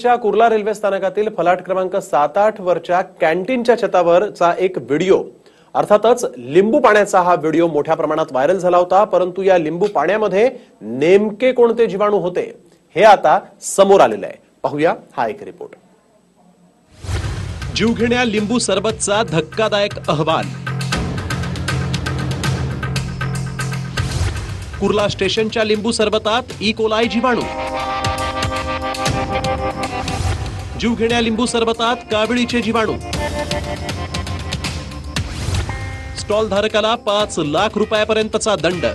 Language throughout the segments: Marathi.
च्या कुर्ला रेल्वे स्थानकातील फलाट क्रमांक सात आठ वरच्या कॅन्टीनच्या छतावरचा एक व्हिडिओ. अर्थातच लिंबू पाण्याचा हा व्हिडिओ मोठ्या प्रमाणात व्हायरल झाला होता परंतु या लिंबू पाण्यामध्ये नेमके कोणते जीवाणू होते हे आता समोर आलेलं आहे. पाहूया हा एक रिपोर्ट. जीवघेण्या लिंबू सरबतचा धक्कादायक अहवाल. कुर्ला स्टेशनच्या लिंबू सरबतात e. ई कोलाय जीवाणू. जीवघेण्या लिंबू सरबतात काविळीचे जीवाणू. स्टॉल धारकाला पाच लाख रुपयापर्यंतचा दंड.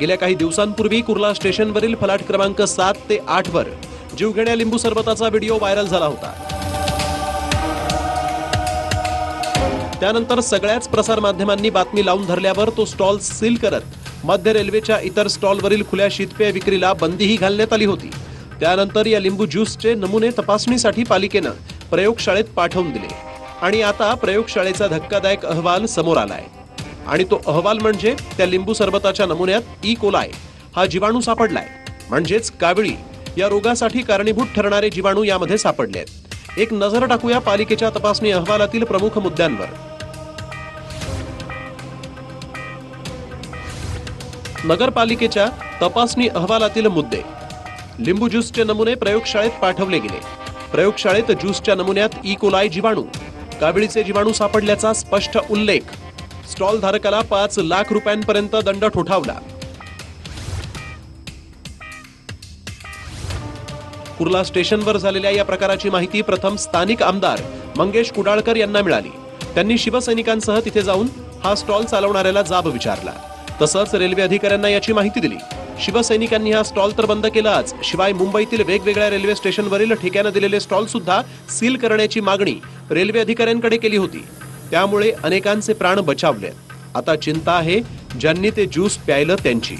गेल्या काही दिवसांपूर्वी कुर्ला स्टेशनवरील फलाट क्रमांक सात ते आठ वर जीवघेण्या लिंबू सरबताचा व्हिडिओ व्हायरल झाला होता. त्यानंतर सगळ्याच प्रसार माध्यमांनी बातमी लावून धरल्यावर तो स्टॉल सील करत मध्य रेल्वेच्या इतर स्टॉलवरील खुल्या शीतपेय विक्रीला बंदीही घालण्यात आली होती. त्यानंतर या लिंबू ज्यूसचे नमुने तपासणीसाठी पालिकेनं प्रयोगशाळेत पाठवून दिले. आणि आता प्रयोगशाळेचा धक्कादायक अहवाल समोर आलाय. आणि तो अहवाल म्हणजे त्या लिंबू सरबताच्या नमुन्यात ई. कोलाय हा जीवाणू सापडलाय. म्हणजेच कावळी या रोगासाठी कारणीभूत ठरणारे जीवाणू यामध्ये सापडले आहेत एक नजर टाकूया पालिकेच्या तपासणी अहवालातील प्रमुख मुद्द्यांवर. नगरपालिकेच्या तपासणी अहवालातील मुद्दे. लिंबू ज्यूसचे नमुने प्रयोगशाळेत पाठवले गेले. प्रयोगशाळेत ज्यूसच्या नमुन्यात e. ई कोलाय जीवाणू काबिळीचे जीवाणू सापडल्याचा स्पष्ट उल्लेख. स्टॉल धारकाला पाच लाख रुपयांपर्यंत दंड ठोठावला. कुर्ला स्टेशनवर झालेल्या या प्रकाराची माहिती प्रथम स्थानिक आमदार मंगेश कुडाळकर यांना मिळाली. त्यांनी शिवसैनिकांसह तिथे जाऊन हा स्टॉल चालवणाऱ्याला जाब विचारला. तसंच रेल्वे अधिकाऱ्यांना याची माहिती दिली. शिवसैनिकांनी हा स्टॉल तर बंद केलाच. शिवाय मुंबईतील वेगवेगळ्या रेल्वे स्टेशनवरील ठिकाणं दिलेले स्टॉल सुद्धा सील करण्याची मागणी रेल्वे अधिकाऱ्यांकडे केली होती. त्यामुळे अनेकांचे प्राण बचावले. आता चिंता आहे ज्यांनी ते ज्यूस प्यायलं त्यांची.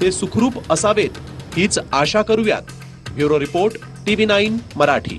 ते सुखरूप असावेत हीच आशा करूयात. Bureau report TV nine Marathi.